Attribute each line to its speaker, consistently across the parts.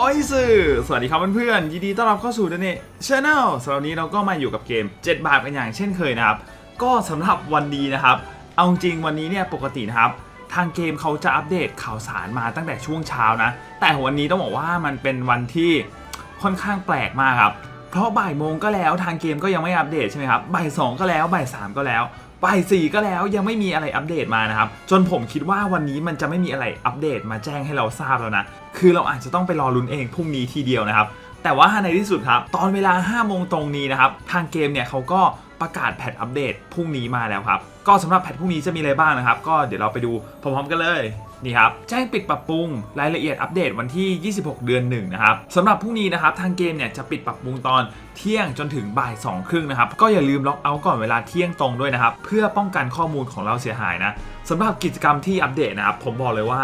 Speaker 1: โอ้ยสื่อสวัสดีครับเพื่อนๆยินดีต้อนรับเข้าสู่ The Net Channel สำหรับวันนี้เราก็มาอยู่กับเกม 7 บาทกันอย่างเช่นเคยนะครับ ก็สำหรับวันนี้นะครับ เอาจริงวันนี้เนี่ยปกตินะครับ ทางเกมเขาจะอัปเดตข่าวสารมาตั้งแต่ช่วงเช้านะ แต่วันนี้ต้องบอกว่ามันเป็นวันที่ค่อนข้างแปลกมากครับ เพราะบ่ายโมงก็แล้วทางเกมก็ยังไม่อัปเดตใช่ไหมครับบ่ายสองก็แล้วบ่ายสามก็แล้ว บ่ายสี่ก็แล้วยังไม่มีอะไรอัปเดตมานะครับ จนผมคิดว่าวันนี้มันจะไม่มีอะไรอัปเดตมาแจ้งให้เราทราบแล้วนะ คือเราอาจจะต้องไปรอลุ้นเองพรุ่งนี้ทีเดียวนะครับ แต่ว่าในที่สุดครับ ตอนเวลา5โมงตรงนี้นะครับ ทางเกมเนี่ยเขาก็ประกาศแพทอัปเดตพรุ่งนี้มาแล้วครับ ก็สำหรับแพทพรุ่งนี้จะมีอะไรบ้างนะครับ ก็เดี๋ยวเราไปดูพร้อมๆกันเลย นี่ครับแจ้งปิดปรับปรุงรายละเอียดอัปเดตวันที่ 26 เดือน1นะครับสำหรับพรุ่งนี้นะครับทางเกมเนี่ยจะปิดปรับปรุงตอนเที่ยงจนถึงบ่าย2ครึ่งนะครับก็อย่าลืมล็อกเอาท์ก่อนเวลาเที่ยงตรงด้วยนะครับเพื่อป้องกันข้อมูลของเราเสียหายนะสำหรับกิจกรรมที่อัปเดตนะครับผมบอกเลยว่า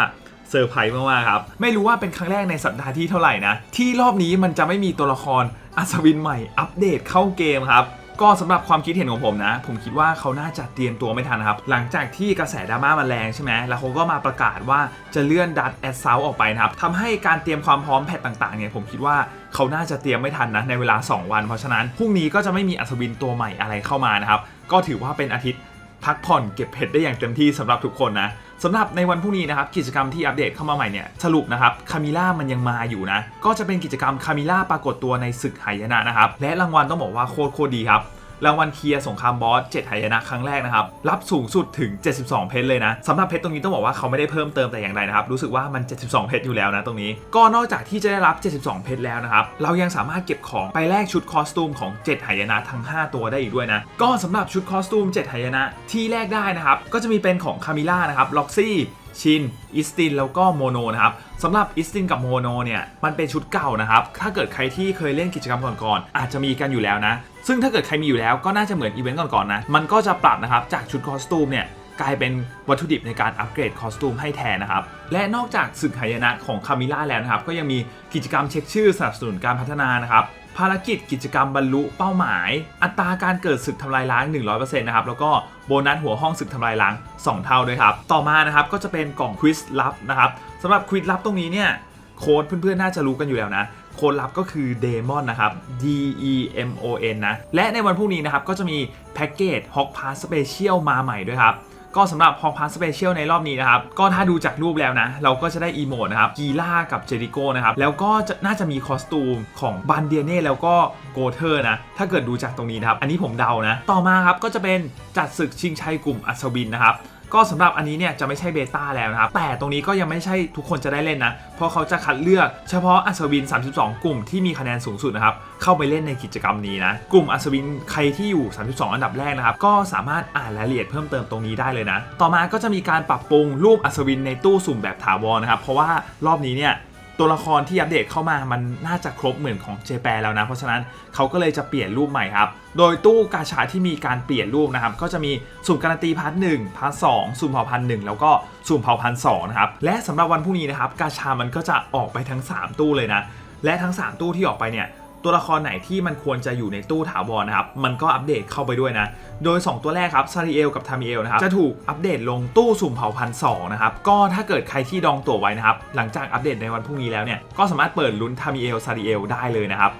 Speaker 1: เซอร์ไพรส์มากๆครับ ไม่รู้ว่าเป็นครั้งแรกในสัปดาห์ที่เท่าไหร่นะ ที่รอบนี้มันจะไม่มีตัวละครอัศวินใหม่อัปเดตเข้าเกมครับ ก็สำหรับความคิดเห็นของผมนะ ผมคิดว่าเขาน่าจะเตรียมตัวไม่ทันครับ หลังจากที่กระแสดราม่ามันแรงใช่ไหมแล้วเขาก็มาประกาศว่าจะเลื่อนดัตแอดเซาออกไปนะครับทำให้การเตรียมความพร้อมแพทต่างๆเนี่ยผมคิดว่าเขาน่าจะเตรียมไม่ทันนะในเวลา 2 วัน เพราะฉะนั้นพรุ่งนี้ก็จะไม่มีอัศวินตัวใหม่อะไรเข้ามานะครับก็ถือว่าเป็นอาทิตย์พักผ่อนเก็บเผ็ดได้อย่างเต็มที่สำหรับทุกคนนะ สำหรับในวันพรุ่งนี้นะครับกิจกรรมที่อัปเดตเข้ามาใหม่เนี่ยสรุปนะครับคามิล่ามันยังมาอยู่นะก็จะเป็นกิจกรรมคามิล่าปรากฏตัวในศึกหายนะนะครับและรางวัลต้องบอกว่าโคตรโคตรดีครับ รางวัลเคลียร์สงครามบอส7หายนะครั้งแรกนะครับ รับสูงสุดถึง 72 เพชรเลยนะสำหรับเพชรตรงนี้ต้องบอกว่าเขาไม่ได้เพิ่มเติมแต่อย่างใดนะครับ รู้สึกว่ามัน 72 เพชรอยู่แล้วนะตรงนี้ ก็นอกจากที่จะได้รับ 72 เพชรแล้วนะครับ เรายังสามารถเก็บของไปแลกชุดคอสตูมของ 7หายนะทั้ง 5 ตัวได้อีกด้วยนะ ก็สำหรับชุดคอสตูม 7หายนะที่แลกได้นะครับ ก็จะมีเป็นของคามิล่านะครับ ล็อกซี่ ชินอิสตินแล้วก็โมโนนะครับสำหรับอิสตินกับโมโนเนี่ยมันเป็นชุดเก่านะครับ ถ้าเกิดใครที่เคยเล่นกิจกรรมก่อนๆอาจจะมีกันอยู่แล้วนะ ซึ่งถ้าเกิดใครมีอยู่แล้วก็น่าจะเหมือนอีเวนต์ก่อนๆนะมันก็จะปรับนะครับจากชุดคอสตูมเนี่ย กลายเป็นวัตถุดิบในการอัปเกรดคอสตูมให้แทนนะครับ และนอกจากศึกหายนะของคามิล่าแล้วนะครับ ก็ยังมีกิจกรรมเช็คชื่อสนับสนุนการพัฒนานะครับภารกิจกิจกรรมบรรลุเป้าหมาย อัตราการเกิดศึกทำลายล้าง 100%นะครับ แล้วก็โบนัสหัวห้องศึกทำลายล้าง 2 เท่าด้วยครับ ต่อมานะครับก็จะเป็นกล่องควิสลับนะครับสำหรับควิสลับตรงนี้เนี่ยโค้ดเพื่อนๆ น่าจะรู้กันอยู่แล้วนะ โค้ดลับก็คือเดมอนนะครับ D E M O N นะ และในวันพรุ่งนี้นะครับก็จะมีแพ็กเกจ Hawk Pass Special มาใหม่ด้วยครับ ก็สำหรับ Hawk Pass Special ในรอบนี้นะครับ ก็ถ้าดูจากรูปแล้วนะ เราก็จะได้อีโมดนะครับกีล่ากับเจริโก้นะครับ แล้วก็น่าจะมีคอสตูมของบันเดียเน่แล้วก็โกเทอร์นะ ถ้าเกิดดูจากตรงนี้นะครับ อันนี้ผมเดานะ ต่อมาครับก็จะเป็นจัดศึกชิงชัยกลุ่มอัศวินนะครับ ก็สำหรับอันนี้เนี่ยจะไม่ใช่เบต้าแล้วนะครับ แต่ตรงนี้ก็ยังไม่ใช่ทุกคนจะได้เล่นนะ เพราะเขาจะคัดเลือกเฉพาะอัศวิน 32 กลุ่มที่มีคะแนนสูงสุดนะครับ เข้าไปเล่นในกิจกรรมนี้นะ กลุ่มอัศวินใครที่อยู่ 32 อันดับแรกนะครับ ก็สามารถอ่านรายละเอียดเพิ่มเติมตรงนี้ได้เลยนะ ต่อมาก็จะมีการปรับปรุงรูปอัศวินในตู้สุ่มแบบถาวรนะครับ เพราะว่ารอบนี้เนี่ย ตัวละครที่อัปเดตเข้ามามันน่าจะครบเหมือนของเจแปนแล้วนะ เพราะฉะนั้นเขาก็เลยจะเปลี่ยนรูปใหม่ครับ โดยตู้กาชาที่มีการเปลี่ยนรูปนะครับ ก็จะมีสุ่มการันตีพาร์ทหนึ่งพาร์ทสองสุ่มเผ่าพันหนึ่งแล้วก็สุ่มเผ่าพันสองนะครับ และสำหรับวันพรุ่งนี้นะครับกาชามันก็จะออกไปทั้ง 3 ตู้เลยนะ และทั้ง 3 ตู้ที่ออกไปเนี่ย ตัวละครไหนที่มันควรจะอยู่ในตู้ถาวรนะครับ มันก็อัปเดตเข้าไปด้วยนะ โดย 2 ตัวแรกครับซาริเอลกับทามิเอลนะครับ จะถูกอัปเดตลงตู้สุ่มเผ่าพันสองนะครับ ก็ถ้าเกิดใครที่ดองตั๋วไว้นะครับ หลังจากอัปเดตในวันพรุ่งนี้แล้วเนี่ย ก็สามารถเปิดลุ้นทามิเอลซาริเอลได้เลยนะครับ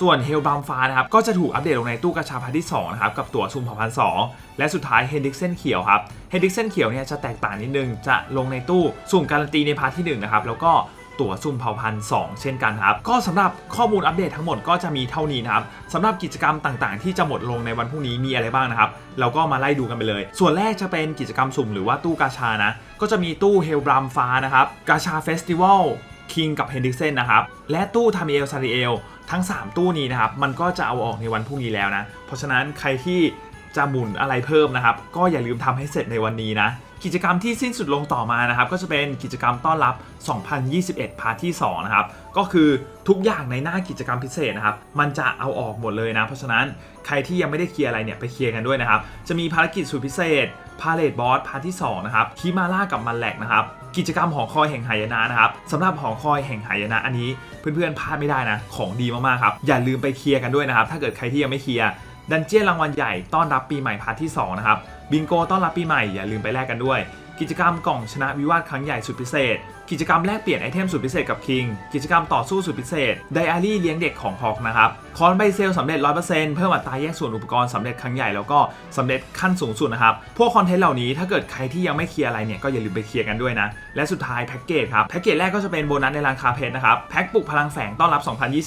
Speaker 1: ส่วนเฮลบัมฟ้านะครับก็จะถูกอัปเดตลงในตู้กระชาพันที่2นะครับกับตั๋วซุ่มเผาพันสองและสุดท้ายเฮนดิกเซนเขียวครับเฮนดิกเซนเขียวเนี่ยจะแตกต่างนิดนึงจะลงในตู้สุ่มการันตีในพาร์ทที่1นะครับแล้วก็ ตั๋วซุ่มเผ่าพันธุ์2เช่นกันครับ ก็สำหรับข้อมูลอัปเดตทั้งหมดก็จะมีเท่านี้นะครับสำหรับกิจกรรมต่างๆ ที่จะหมดลงในวันพรุ่งนี้มีอะไรบ้างนะครับ เราก็มาไล่ดูกันไปเลย ส่วนแรกจะเป็นกิจกรรมสุ่มหรือว่าตู้กาชานะ ก็จะมีตู้เฮลบรัมฟ้านะครับ กาชาเฟสติวัลคิงกับเฮนดิกเซนนะครับ และตู้ทามิเอลซาริเอลทั้ง 3 ตู้นี้นะครับ มันก็จะเอาออกในวันพรุ่งนี้แล้วนะ เพราะฉะนั้นใครที่จะหมุนอะไรเพิ่มนะครับ ก็อย่าลืมทำให้เสร็จในวันนี้นะ กิจกรรมที่สิ้นสุดลงต่อมานะครับ ก็จะเป็นกิจกรรมต้อนรับ 2021 พาร์ทที่ 2 นะครับ ก็คือทุกอย่างในหน้ากิจกรรมพิเศษนะครับ มันจะเอาออกหมดเลยนะ เพราะฉะนั้นใครที่ยังไม่ได้เคลียร์อะไรเนี่ยไปเคลียร์กันด้วยนะครับ จะมีภารกิจสุดพิเศษ พาเลตบอสพาร์ทที่ 2 นะครับคิมาล่ากับมันแหลกนะครับ กิจกรรมหอคอยแห่งหายนะนะครับสำหรับหอคอยแห่งหายนะอันนี้เพื่อนๆพลาดไม่ได้นะ ของดีมากๆครับ อย่าลืมไปเคลียร์กันด้วยนะครับ ถ้าเกิดใครที่ยังไม่เคลียร์ดันเจี้ยนรางวัลใหญ่ต้อนรับปีใหม่พาร์ทที่2นะครับ บิงโกต้อนรับปีใหม่อย่าลืมไปแลกกันด้วย กิจกรรมกล่องชนะวิวาทครั้งใหญ่สุดพิเศษ กิจกรรมแลกเปลี่ยนไอเทมสุดพิเศษกับคิง กิจกรรมต่อสู้สุดพิเศษ ไดอารี่เลี้ยงเด็กของฮอกนะครับคอนใบเซลสำเร็จ 100%เพิ่มอัตราแยกส่วนอุปกรณ์สำเร็จครั้งใหญ่แล้วก็สำเร็จขั้นสูงสุดนะครับ พวกคอนเทนต์เหล่านี้ถ้าเกิดใครที่ยังไม่เคลียร์อะไรเนี่ยก็อย่าลืมไปเคลียร์กันด้วยนะ และสุดท้ายแพ็กเกจครับ แพ็กเกจแรกก็จะเป็นโบนัสในร้านคาเพชรนะครับ แพ็กปลุกพลังแฝงต้อนรับ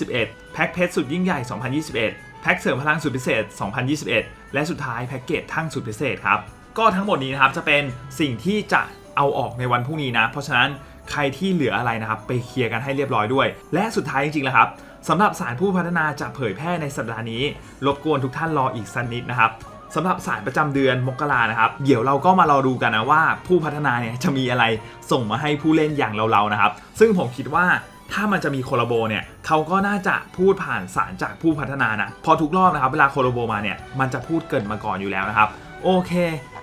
Speaker 1: 2021 แพ็กเพชรสุดยิ่งใหญ่ 2021 แพ็กเสริมพลังสุดพิเศษ 2021 และสุดท้ายแพ็กเกจทั้งสุดพิเศษครับ ก็ทั้งหมดนี้นะครับจะเป็นสิ่งที่จะเอาออกในวันพรุ่งนี้นะ เพราะฉะนั้นใครที่เหลืออะไรนะครับไปเคลียร์กันให้เรียบร้อยด้วย และสุดท้ายจริงๆแล้วครับสำหรับสารผู้พัฒนาจะเผยแพร่ในสัปดาห์นี้ รบกวนทุกท่านรออีกสักนิดนะครับสำหรับสารประจำเดือนมกรานะครับ เดี๋ยวเราก็มารอดูกันนะว่าผู้พัฒนาเนี่ยจะมีอะไรส่งมาให้ผู้เล่นอย่างเราๆนะครับ ซึ่งผมคิดว่า ถ้ามันจะมีโคลาโบเนี่ยเขาก็น่าจะพูดผ่านสารจากผู้พัฒนานะพอทุกรอบนะครับเวลาโคลาโบมาเนี่ยมันจะพูดเกินมาก่อนอยู่แล้วนะครับ โอเค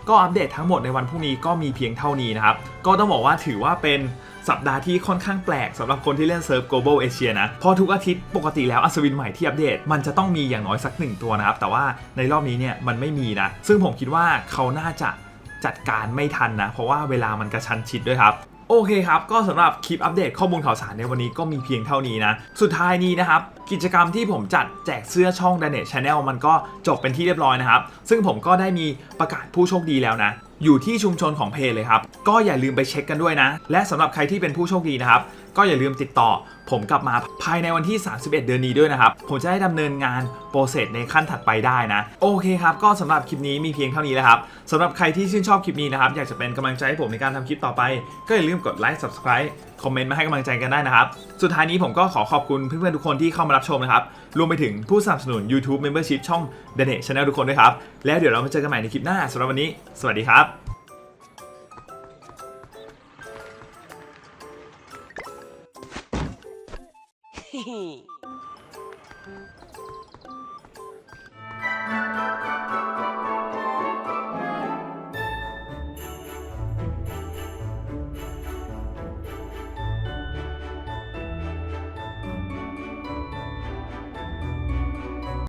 Speaker 1: ก็อัปเดตทั้งหมดในวันพรุ่งนี้ก็มีเพียงเท่านี้นะครับ ก็ต้องบอกว่าถือว่าเป็นสัปดาห์ที่ค่อนข้างแปลกสำหรับคนที่เล่นเซิร์ฟ global Asia นะ พอทุกอาทิตย์ปกติแล้วอัศวินใหม่ที่อัปเดต มันจะต้องมีอย่างน้อยสักหนึ่งตัวนะครับ แต่ว่าในรอบนี้เนี่ยมันไม่มีนะ ซึ่งผมคิดว่าเขาน่าจะจัดการไม่ทันนะ เพราะว่าเวลามันกระชันชิดด้วยครับ โอเคครับ ก็สำหรับคลิปอัปเดตข้อมูลข่าวสารในวันนี้ก็มีเพียงเท่านี้นะ สุดท้ายนี้นะครับ กิจกรรมที่ผมจัดแจกเสื้อช่อง d a n e t Channel มันก็จบเป็นที่เรียบร้อยนะครับ ซึ่งผมก็ได้มีประกาศผู้โชคดีแล้วนะ อยู่ที่ชุมชนของเพจเลยครับ ก็อย่าลืมไปเช็คกันด้วยนะ และสำหรับใครที่เป็นผู้โชคดีนะครับ ก็อย่าลืมติดต่อ ผมกลับมาภายในวันที่ 31 เดือนนี้ด้วยนะครับ ผมจะได้ดำเนินงานโปรเซสในขั้นถัดไปได้นะ โอเคครับ ก็สำหรับคลิปนี้มีเพียงเท่านี้แล้วครับสำหรับใครที่ชื่นชอบคลิปนี้นะครับ อยากจะเป็นกำลังใจให้ผมในการทำคลิปต่อไป ก็อย่าลืมกดไลค์ subscribe คอมเมนต์มาให้กำลังใจกันได้นะครับ สุดท้ายนี้ผมก็ขอขอบคุณเพื่อนๆทุกคนที่เข้ามารับชมนะครับ รวมไปถึงผู้สนับสนุน YouTube Membership ช่อง d a n e t Channel ทุกคนด้วยครับ แล้วเดี๋ยวเรามาเจอกันใหม่ในคลิปหน้าสำหรับวันนี้ สวัสดีครับ